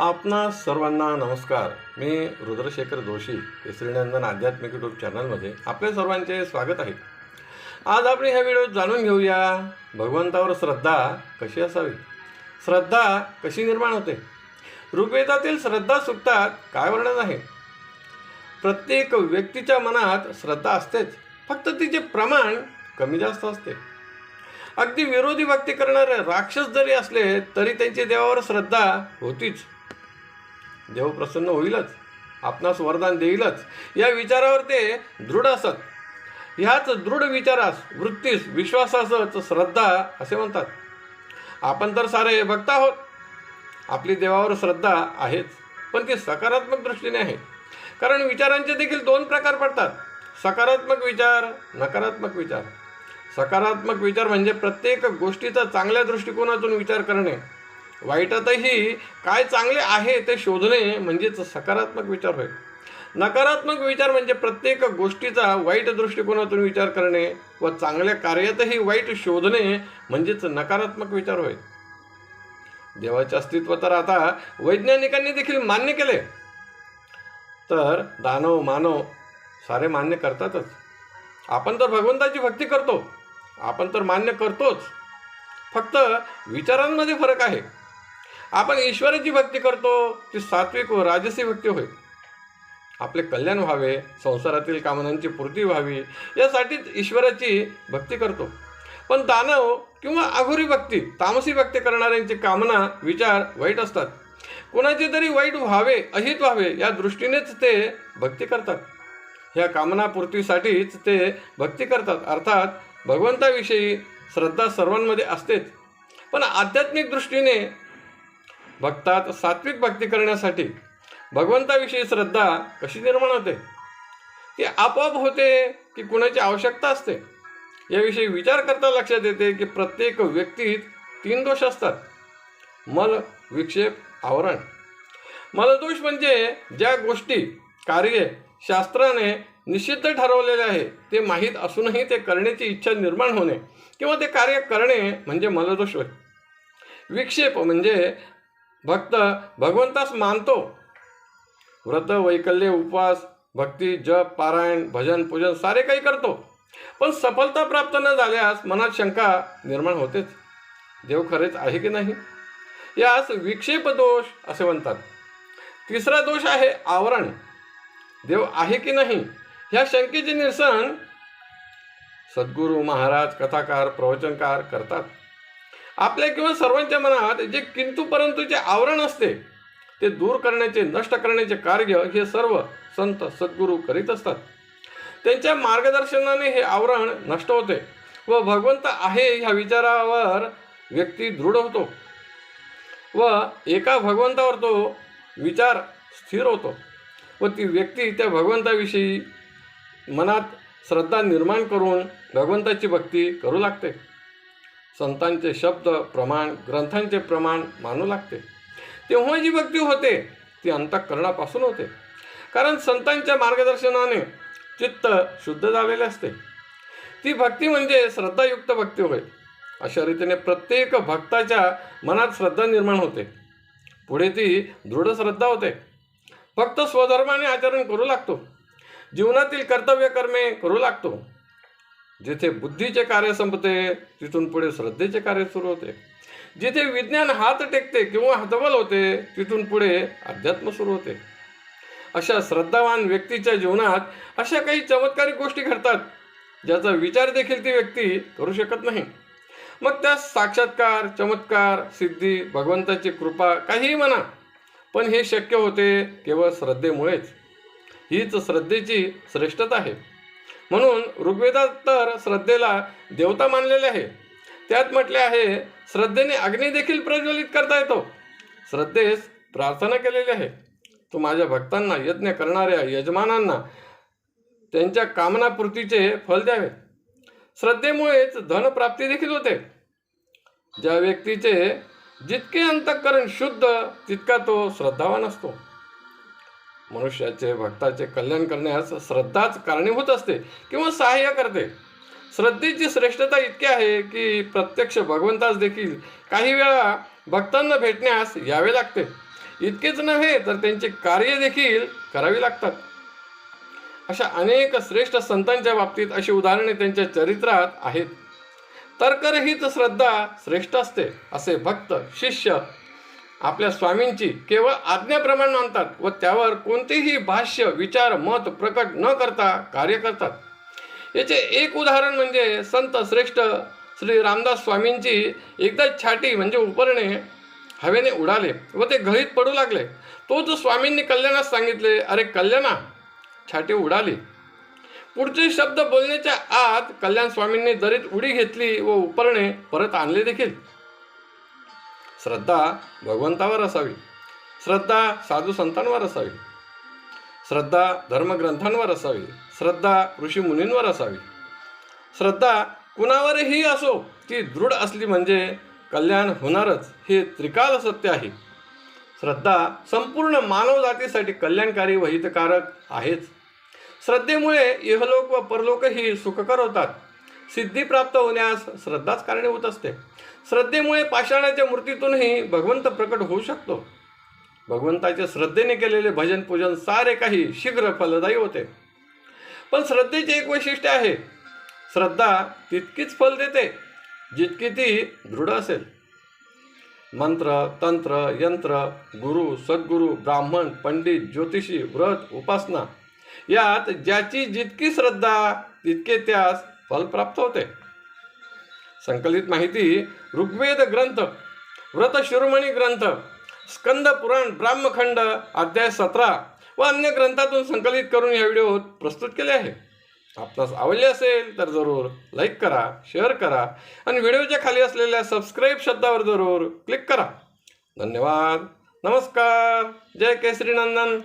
आपणा सर्वांना नमस्कार. मी रुद्रशेखर जोशी केसरीनंदन आध्यात्मिक यूट्यूब चॅनलमध्ये आपल्या सर्वांचे स्वागत आहे. आज आपण ह्या व्हिडिओत जाणून घेऊया भगवंतावर श्रद्धा कशी असावी? श्रद्धा कशी निर्माण होते? ऋग्वेदातील श्रद्धा सुक्तात काय वर्णन आहे? प्रत्येक व्यक्तीच्या मनात श्रद्धा असतेच फक्त तिचे प्रमाण कमी जास्त असते. अगदी विरोधी भक्ती करणारे राक्षस जरी असले तरी त्यांची देवावर श्रद्धा होतीच. देव प्रसन्न होईलच आपणास वरदान देईलच. या विचारावर ते दृढ असत. ह्याच दृढ विचारास वृत्तीस विश्वासासच श्रद्धा असे म्हणतात. आपण तर सारे भक्त आहोत. आपली देवावर श्रद्धा आहेच पण ती सकारात्मक दृष्टीने आहे. कारण विचारांचे देखील दोन प्रकार पडतात. सकारात्मक विचार नकारात्मक विचार. सकारात्मक विचार म्हणजे प्रत्येक गोष्टीचा चांगल्या दृष्टिकोनातून विचार करणे. वाईटातही काय चांगले आहे ते शोधणे म्हणजेच सकारात्मक विचार होय. नकारात्मक विचार म्हणजे प्रत्येक गोष्टीचा वाईट दृष्टिकोनातून विचार करणे व चांगल्या कार्यातही वाईट शोधणे म्हणजेच नकारात्मक विचार होय. देवाचे अस्तित्व तर आता वैज्ञानिकांनी देखील मान्य केले. तर दानव मानव सारे मान्य करतातच. आपण तर भगवंताची भक्ती करतो. आपण तर मान्य करतोच. फक्त विचारांमध्ये फरक आहे. आपण ईश्वराची भक्ती करतो ती सात्विक व राजसी भक्ती होय. आपले कल्याण व्हावे संसारातील कामनांची पूर्ती व्हावी यासाठीच ईश्वराची भक्ती करतो. पण दानव किंवा अघोरी भक्ती तामसी भक्ती करणाऱ्यांची कामना विचार वाईट असतात. कोणाचे तरी वाईट व्हावे अहित व्हावे या दृष्टीनेच ते भक्ती करतात. ह्या कामनापूर्तीसाठीच ते भक्ती करतात. अर्थात भगवंताविषयी श्रद्धा सर्वांमध्ये असतेच. पण आध्यात्मिक दृष्टीने भक्तात सात्विक भक्ती करण्यासाठी भगवंताविषयी श्रद्धा कशी निर्माण होते? ती आपोआप होते की कुणाची आवश्यकता असते? याविषयी विचार करता लक्षात येते की प्रत्येक व्यक्तीत तीन दोष असतात. मल विक्षेप आवरण. मलदोष म्हणजे ज्या गोष्टी कार्ये शास्त्राने निषिद्ध ठरवलेले आहे ते माहीत असूनही ते करण्याची इच्छा निर्माण होणे किंवा ते कार्य करणे म्हणजे मलदोष होय. विक्षेप म्हणजे भक्त भगवंतास मानतो. व्रत वैकल्य उपवास भक्ती जप पारायण भजन पूजन सारे काही करतो. पण सफलता प्राप्त न झाल्यास मनात शंका निर्माण होतेच. देव खरेच आहे की नाही? यास विक्षेप दोष असे म्हणतात. तिसरा दोष आहे आवरण. देव आहे की नाही? ह्या शंकेचे निरसन सद्गुरू महाराज कथाकार प्रवचनकार करतात. आपल्या किंवा सर्वांच्या मनात जे किंतु परंतुचे आवरण असते ते दूर करण्याचे नष्ट करण्याचे कार्य हे सर्व संत सद्गुरू करीत असतात. त्यांच्या मार्गदर्शनाने हे आवरण नष्ट होते व भगवंत आहे ह्या विचारावर व्यक्ती दृढ होतो व एका भगवंतावर तो विचार स्थिर होतो व ती व्यक्ती त्या भगवंताविषयी मनात श्रद्धा निर्माण करून भगवंताची भक्ती करू लागते. संतांचे शब्द प्रमाण ग्रंथांचे प्रमाण मानू लागते. तेव्हा जी भक्ती होते ती अंतःकरणापासून होते. कारण संतांच्या मार्गदर्शनाने चित्त शुद्ध झालेले असते. ती भक्ती म्हणजे श्रद्धायुक्त भक्ती होय. अशा रीतीने प्रत्येक भक्ताच्या मनात श्रद्धा निर्माण होते. पुढे ती दृढ श्रद्धा होते. फक्त स्वधर्माने आचरण करू लागतो. जीवनातील कर्तव्य कर्मे करू लागतो. जिथे बुद्धीचे कार्य संपते तिथून पुढे श्रद्धेचे कार्य सुरू होते. जिथे विज्ञान हात टेकते किंवा हतबल होते तिथून पुढे अध्यात्म सुरू होते. अशा श्रद्धावान व्यक्तीच्या जीवनात अशा काही चमत्कारिक गोष्टी घडतात ज्याचा विचार देखील ती व्यक्ती करू शकत नाही. मग त्या साक्षात्कार चमत्कार सिद्धी भगवंताची कृपा काहीही म्हणा पण हे शक्य होते केवळ श्रद्धेमुळेच. हीच श्रद्धेची श्रेष्ठता आहे. म्हणून ऋग्वेदात तर श्रद्धेला देवता मानलेले आहे. त्यात म्हटले आहे श्रद्धेने अग्नी देखील प्रज्वलित करता येतो. श्रद्धेस प्रार्थना केलेली आहे. तो माझ्या भक्तांना यज्ञ करणाऱ्या यजमानांना त्यांच्या कामनापूर्तीचे फल द्यावे. श्रद्धेमुळेच धनप्राप्ती देखील होते. ज्या व्यक्तीचे जितके अंतःकरण शुद्ध तितका तो श्रद्धावान असतो. मनुष्याचे भक्ताचे कल्याण करण्यास श्रद्धाच कारणीभूत असते किंवा सहाय्य करते. श्रद्धेची श्रेष्ठता इतकी आहे की प्रत्यक्ष भगवंतास देखील काही वेळा भक्तांना भेटण्यास यावे लागते. इतकेच नव्हे तर त्यांचे कार्य देखील करावी लागतात. अशा अनेक श्रेष्ठ संतांच्या बाबतीत अशी उदाहरणे त्यांच्या चरित्रात आहेत. तर्करहित श्रद्धा श्रेष्ठ असते असे भक्त शिष्य आपल्या स्वामींची केवळ आज्ञाप्रमाणे मानतात व त्यावर कोणतेही भाष्य विचार मत प्रकट न करता कार्य करतात. याचे एक उदाहरण म्हणजे संत श्रेष्ठ श्री रामदास स्वामींची एकदा छाटी म्हणजे उपरणे हवेने उडाले व ते घळीत पडू लागले. तोच स्वामींनी कल्याणास सांगितले अरे कल्याणा छाटी उडाली. पुढचे शब्द बोलण्याच्या आत कल्याण स्वामींनी दरीत उडी घेतली व उपरणे परत आणले देखील. श्रद्धा भगवंतावर असावी. श्रद्धा साधू संतांवर असावी. श्रद्धा धर्मग्रंथांवर असावी. श्रद्धा ऋषीमुनींवर असावी. श्रद्धा कुणावरही असो ती दृढ असली म्हणजे कल्याण होणारच हे त्रिकाल सत्य आहे. श्रद्धा संपूर्ण मानवजातीसाठी कल्याणकारी व हितकारक आहेच. श्रद्धेमुळे इहलोक व परलोकही सुखकर होतात. सिद्धी प्राप्त होण्यास श्रद्धाच कारणीभूत असते. श्रद्धेमुळे पाषाणाच्या मूर्तीतूनही भगवंत प्रकट होऊ शकतो. भगवंताच्या श्रद्धेने केलेले भजन पूजन सारे काही शीघ्र फलदायी होते. पण श्रद्धेचे एक वैशिष्ट्य आहे. श्रद्धा तितकीच फल देते जितकी ती दृढ असेल. मंत्र तंत्र यंत्र गुरु सद्गुरू ब्राह्मण पंडित ज्योतिषी व्रत उपासना यात ज्याची जितकी श्रद्धा तितके त्यास फल प्राप्त होते. संकलित माहिती ऋग्वेद ग्रंथ व्रत शिरोमणी ग्रंथ स्कंद पुराण ब्राह्मखंड अध्याय सतरा व अन्य ग्रंथातून संकलित करून या व्हिडिओ प्रस्तुत केले आहे. आपणास आवडले असेल तर जरूर लाईक करा शेअर करा आणि व्हिडिओच्या खाली असलेल्या सबस्क्राईब शब्दावर जरूर क्लिक करा. धन्यवाद. नमस्कार. जय केसरी नंदन.